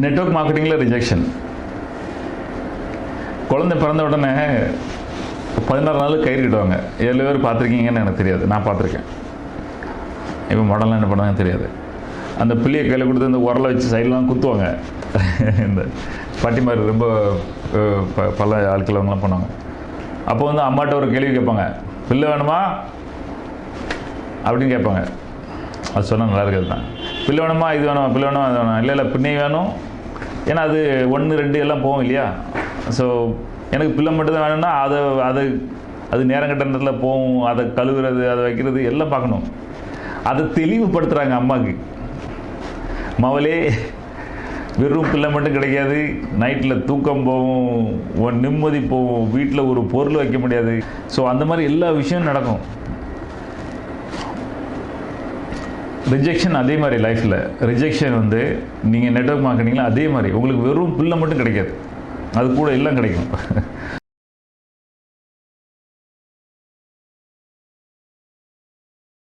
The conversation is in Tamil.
நெட்ஒர்க் மார்க்கெட்டிங்கில் ரிஜெக்ஷன் குழந்தை பிறந்த உடனே பதினாறு நாள் கயிறு கட்டுவாங்க. ஏழு பேர் பார்த்துருக்கீங்கன்னு எனக்கு தெரியாது. நான் பார்த்துருக்கேன். இப்போ மாடலாம் என்ன பண்ணுவாங்க தெரியாது. அந்த பிள்ளையை கையில் கொடுத்து அந்த உரலை வச்சு சைட்லாம் குத்துவாங்க. இந்த பாட்டிமார் ரொம்ப ப- பல ஆட்கள் அவங்களாம் பண்ணுவாங்க. அப்போ வந்து அம்மாட்ட ஒரு கேள்வி கேட்பாங்க. பிள்ளை வேணுமா? அப்படின்னு கேட்பாங்க. அது சொன்னால் நல்லா இருக்கிறது தான். பிள்ளை வேணுமா? இது வேணுமா? பிள்ளை வேணுமா? அது வேணும்? இல்லை இல்லை பின்னே வேணும். ஏன்னா அது ஒன்று ரெண்டு எல்லாம் போகும் இல்லையா? ஸோ எனக்கு பிள்ளை மட்டும் தான் வேணும்னா அதை அது அது நேரம் கட்ட நேரத்தில் போகும். அதை கழுவுறது அதை வைக்கிறது எல்லாம் பார்க்கணும். அதை தெளிவுபடுத்துகிறாங்க அம்மாவுக்கு மவளே வெறும் பிள்ளை மட்டும் கிடைக்காது. நைட்டில் தூக்கம் போகும். நிம்மதி போகும். வீட்டில் ஒரு பொருள் வைக்க முடியாது. ஸோ அந்த மாதிரி எல்லா விஷயம் நடக்கும். ரிஜெக்ஷன் அதே மாதிரி லைஃப்பில் ரிஜெக்ஷன் வந்து நீங்கள் நெட்வொர்க் மார்க்கெட்டிங்கில் அதே மாதிரி. உங்களுக்கு வெறும் பிள்ளை மட்டும் கிடைக்காது. அது கூட எல்லாம் கிடைக்கும்.